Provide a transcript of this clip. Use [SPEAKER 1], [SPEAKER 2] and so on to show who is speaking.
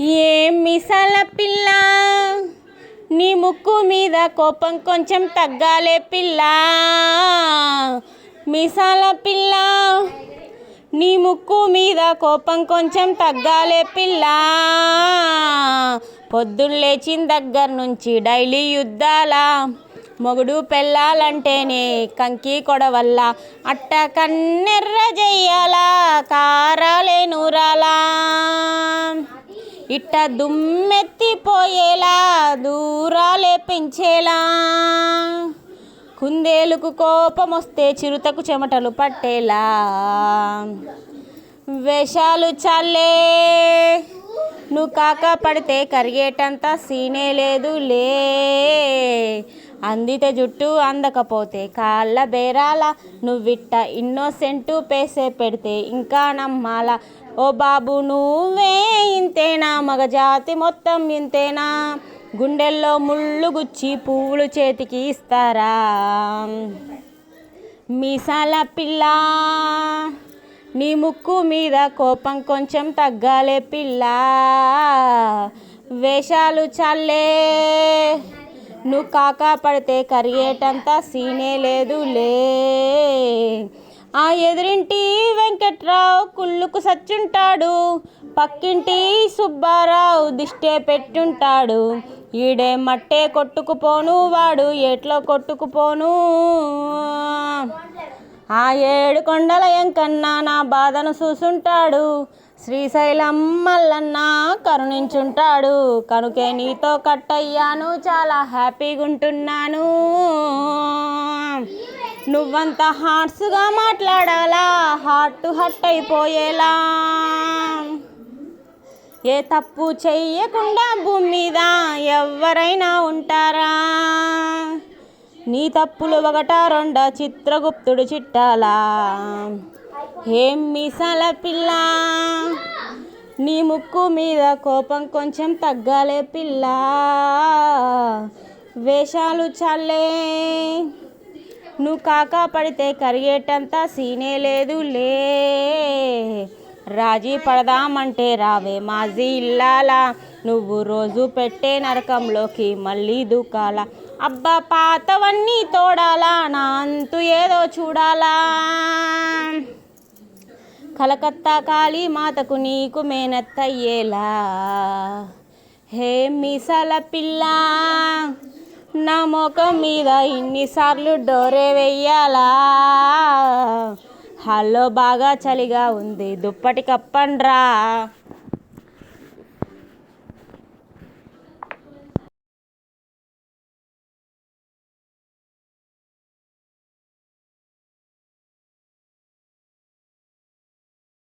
[SPEAKER 1] ఏం మిసాల పిల్ల? నీ ముక్కు మీద కోపం కొంచెం తగ్గాలే పిల్ల. మిసాల పిల్ల నీ ముక్కు మీద కోపం కొంచెం తగ్గాలే పిల్ల. పొద్దున్న లేచిన దగ్గర నుంచి డైలీ యుద్ధాల. మొగుడు పెళ్ళాలంటేనే కంకి కొడవల్ల అట్ట కన్నెర్ర చెయ్యాలా కారాలే నూరాలా. ఇట్ట దుమ్మెత్తిపోయేలా దూరాలే పెంచేలా కుందేలుకు కోపం వస్తే చిరుతకు చెమటలు పట్టేలా. వేషాలు చాలే నువ్వు కాక పడితే కరిగేటంత సీనే లేదు లే. అందితే జుట్టు అందకపోతే కాళ్ళ బేరాల నువ్విట్ట ఇన్నోసెంటు పేసే పెడితే ఇంకా నమ్మాలా. ఓ బాబు నువ్వే ఇంతేనా మగ జాతి మొత్తం ఇంతేనా? గుండెల్లో ముళ్ళు గుచ్చి పువ్వులు చేతికి ఇస్తారా? మీసాల పిల్ల నీ ముక్కు మీద కోపం కొంచెం తగ్గాలే పిల్ల. వేషాలు చల్లే నువ్వు కాక పడితే కరిగేటంత సీనే లేదులే. ఆ ఎదురింటి వెంకట్రావు కుళ్ళుకు సచ్చుంటాడు పక్కింటి సుబ్బారావు దిష్టే పెట్టుంటాడు. ఈడే మట్టే కొట్టుకుపోను వాడు ఏట్లో కొట్టుకుపోను. ఆ ఏడు కొండల ఎంకన్నా నా బాధను చూసుంటాడు. శ్రీశైలం మల్లన్న కరుణించుంటాడు. కనుకే నీతో కట్టయ్యాను చాలా హ్యాపీగా ఉంటున్నాను నువ్వంత హార్ట్స్గా మాట్లాడాలా హార్ట్ టు హట్ అయిపోయేలా. ఏ తప్పు చెయ్యకుండా భూమి మీద ఎవరైనా ఉంటారా? నీ తప్పులు ఒకట రెండ? చిత్రగుప్తుడు చిట్టాలా? ఏం మీసాల పిల్ల? నీ ముక్కు మీద కోపం కొంచెం తగ్గాలే పిల్ల. వేషాలు చాలే నువ్వు కాకా పడితే కరిగేటంత సీనే లేదు లే రాజీ పడదామంటే రావే మాజీ ఇల్లాలా. నువ్వు రోజు పెట్టే నరకంలోకి మళ్ళీ దూకాల. అబ్బా పాతవన్నీ తోడాలా నా అంతు ఏదో చూడాలా. కలకత్తా కాళీ మాతకు నీకు మేనత్తయ్యేలా. హే మిసల పిల్ల నా ముఖం మీద ఇన్నిసార్లు డోరే వెయ్యాలా. హలో బాగా చలిగా ఉంది. దుప్పటి కప్పండ్రా